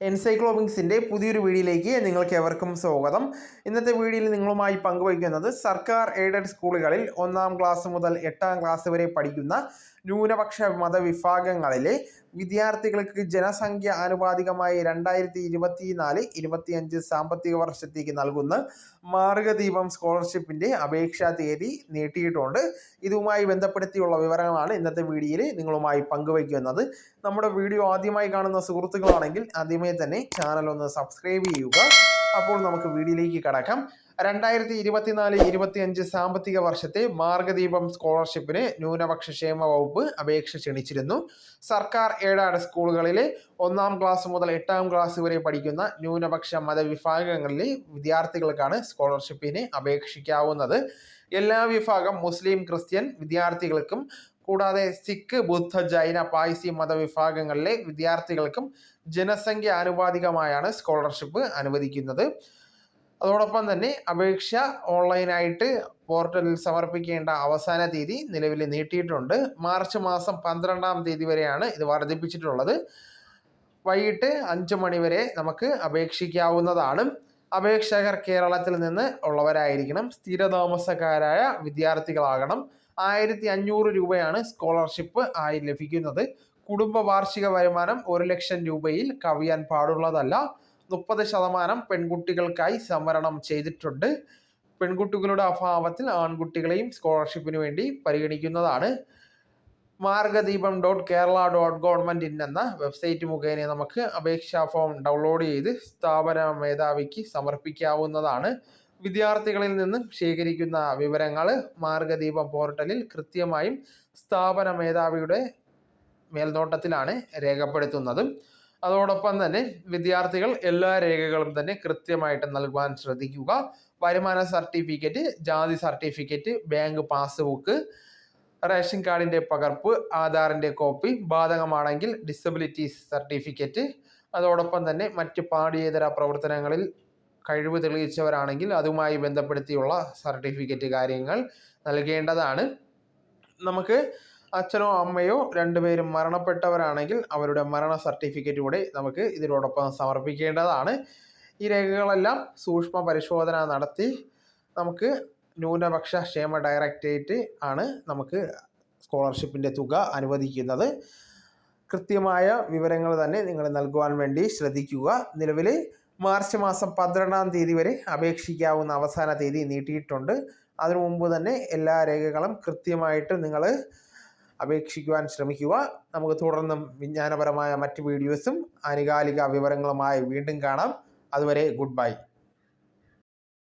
എൻസൈക്ലോമിക്സിന്റെ പുതിയൊരു വീഡിയോയിലേക്ക് നിങ്ങൾക്ക് എവർക്കും സ്വാഗതം. ഇന്നത്തെ വീഡിയോയിൽ നിങ്ങളുമായി പങ്കുവയ്ക്കുന്നത് സർക്കാർ എയ്ഡഡ് സ്കൂളുകളിൽ ഒന്നാം ക്ലാസ് മുതൽ എട്ടാം ക്ലാസ് വരെ പഠിക്കുന്ന ന്യൂനപക്ഷ മതവിഭാഗങ്ങളിലെ വിദ്യാർത്ഥികൾക്ക് ജനസംഖ്യ ആനുപാതികമായി രണ്ടായിരത്തി ഇരുപത്തി നാല് ഇരുപത്തിയഞ്ച് സാമ്പത്തിക വർഷത്തേക്ക് നൽകുന്ന മാർഗദീപം സ്കോളർഷിപ്പിന്റെ അപേക്ഷാ തീയതി നീട്ടിയിട്ടുണ്ട്. ഇതുമായി ബന്ധപ്പെടുത്തിയുള്ള വിവരങ്ങളാണ് ഇന്നത്തെ വീഡിയോയിൽ നിങ്ങളുമായി പങ്കുവയ്ക്കുന്നത്. നമ്മുടെ വീഡിയോ ആദ്യമായി കാണുന്ന സുഹൃത്തുക്കളാണെങ്കിൽ ആദ്യമേ തന്നെ ചാനൽ ഒന്ന് സബ്സ്ക്രൈബ് ചെയ്യുക. അപ്പോൾ നമുക്ക് വീഡിയോയിലേക്ക് കടക്കാം. രണ്ടായിരത്തി ഇരുപത്തിനാല് ഇരുപത്തിയഞ്ച് സാമ്പത്തിക വർഷത്തെ മാർഗദീപം സ്കോളർഷിപ്പിന് ന്യൂനപക്ഷ ക്ഷേമ വകുപ്പ് അപേക്ഷ ക്ഷണിച്ചിരുന്നു. സർക്കാർ ഏഴാട് സ്കൂളുകളിലെ ഒന്നാം ക്ലാസ് മുതൽ എട്ടാം ക്ലാസ് വരെ പഠിക്കുന്ന ന്യൂനപക്ഷ മതവിഭാഗങ്ങളിലെ വിദ്യാർത്ഥികൾക്കാണ് സ്കോളർഷിപ്പിന് അപേക്ഷിക്കാവുന്നത്. എല്ലാ വിഭാഗം മുസ്ലിം ക്രിസ്ത്യൻ വിദ്യാർത്ഥികൾക്കും കൂടാതെ സിഖ് ബുദ്ധ ജൈന പായ്സി മതവിഭാഗങ്ങളിലെ വിദ്യാർത്ഥികൾക്കും ജനസംഖ്യ ആനുപാതികമായാണ് സ്കോളർഷിപ്പ് അനുവദിക്കുന്നത്. അതോടൊപ്പം തന്നെ അപേക്ഷ ഓൺലൈനായിട്ട് പോർട്ടലിൽ സമർപ്പിക്കേണ്ട അവസാന തീയതി നിലവിൽ നീട്ടിയിട്ടുണ്ട്. മാർച്ച് മാസം പന്ത്രണ്ടാം തീയതി വരെയാണ് ഇത് വർദ്ധിപ്പിച്ചിട്ടുള്ളത്. വൈകിട്ട് അഞ്ച് മണിവരെ നമുക്ക് അപേക്ഷിക്കാവുന്നതാണ്. അപേക്ഷകർ കേരളത്തിൽ നിന്ന് ഉള്ളവരായിരിക്കണം. സ്ഥിരതാമസക്കാരായ വിദ്യാർത്ഥികളാകണം. ആയിരത്തി അഞ്ഞൂറ് രൂപയാണ് സ്കോളർഷിപ്പ് ആയി ലഭിക്കുന്നത്. കുടുംബ വാർഷിക വരുമാനം ഒരു ലക്ഷം രൂപയിൽ കവിയാൻ പാടുള്ളതല്ല. മുപ്പത് ശതമാനം പെൺകുട്ടികൾക്കായി സംവരണം ചെയ്തിട്ടുണ്ട്. പെൺകുട്ടികളുടെ അഭാവത്തിൽ ആൺകുട്ടികളെയും സ്കോളർഷിപ്പിന് വേണ്ടി പരിഗണിക്കുന്നതാണ്. Margadeepam dot Kerala dot government in എന്ന വെബ്സൈറ്റ് മുഖേന നമുക്ക് അപേക്ഷാ ഫോം ഡൗൺലോഡ് ചെയ്ത് സ്ഥാപന മേധാവിക്ക് സമർപ്പിക്കാവുന്നതാണ്. വിദ്യാർത്ഥികളിൽ നിന്നും ശേഖരിക്കുന്ന വിവരങ്ങൾ മാർഗദീപം പോർട്ടലിൽ കൃത്യമായും സ്ഥാപന മേധാവിയുടെ മേൽനോട്ടത്തിലാണ് രേഖപ്പെടുത്തുന്നതും. അതോടൊപ്പം തന്നെ വിദ്യാർത്ഥികൾ എല്ലാ രേഖകളും തന്നെ കൃത്യമായിട്ട് നൽകുവാൻ ശ്രദ്ധിക്കുക. വരുമാന സർട്ടിഫിക്കറ്റ് ജാതി സർട്ടിഫിക്കറ്റ് ബാങ്ക് പാസ്ബുക്ക് റേഷൻ കാർഡിന്റെ പകർപ്പ് ആധാറിന്റെ കോപ്പി ബാധകമാണെങ്കിൽ ഡിസബിലിറ്റി സർട്ടിഫിക്കറ്റ് അതോടൊപ്പം തന്നെ മറ്റ് പാഠ്യേതര പ്രവർത്തനങ്ങളിൽ കഴിവ് തെളിയിച്ചവരാണെങ്കിൽ അതുമായി ബന്ധപ്പെടുത്തിയുള്ള സർട്ടിഫിക്കറ്റ് കാര്യങ്ങൾ നൽകേണ്ടതാണ്. നമുക്ക് അച്ഛനോ അമ്മയോ രണ്ടുപേരും മരണപ്പെട്ടവരാണെങ്കിൽ അവരുടെ മരണ സർട്ടിഫിക്കറ്റ് കൂടെ നമുക്ക് ഇതിനോടൊപ്പം സമർപ്പിക്കേണ്ടതാണ്. ഈ രേഖകളെല്ലാം സൂക്ഷ്മ പരിശോധന നടത്തി നമുക്ക് ന്യൂനപക്ഷ ക്ഷേമ ഡയറക്ടറേറ്റ് ആണ് നമുക്ക് സ്കോളർഷിപ്പിന്റെ തുക അനുവദിക്കുന്നത്. കൃത്യമായ വിവരങ്ങൾ തന്നെ നിങ്ങൾ നൽകുവാൻ വേണ്ടി ശ്രദ്ധിക്കുക. നിലവിൽ മാർച്ച് മാസം പന്ത്രണ്ടാം തീയതി വരെ അപേക്ഷിക്കാവുന്ന അവസാന തീയതി നീട്ടിയിട്ടുണ്ട്. അതിനു മുമ്പ് തന്നെ എല്ലാ രേഖകളും കൃത്യമായിട്ട് നിങ്ങൾ അപേക്ഷിക്കുവാൻ ശ്രമിക്കുക. നമുക്ക് തുടർന്നും വിജ്ഞാനപരമായ മറ്റ് വീഡിയോസും ആനുകാലിക വിവരങ്ങളുമായി വീണ്ടും കാണാം. അതുവരെ ഗുഡ് ബൈ.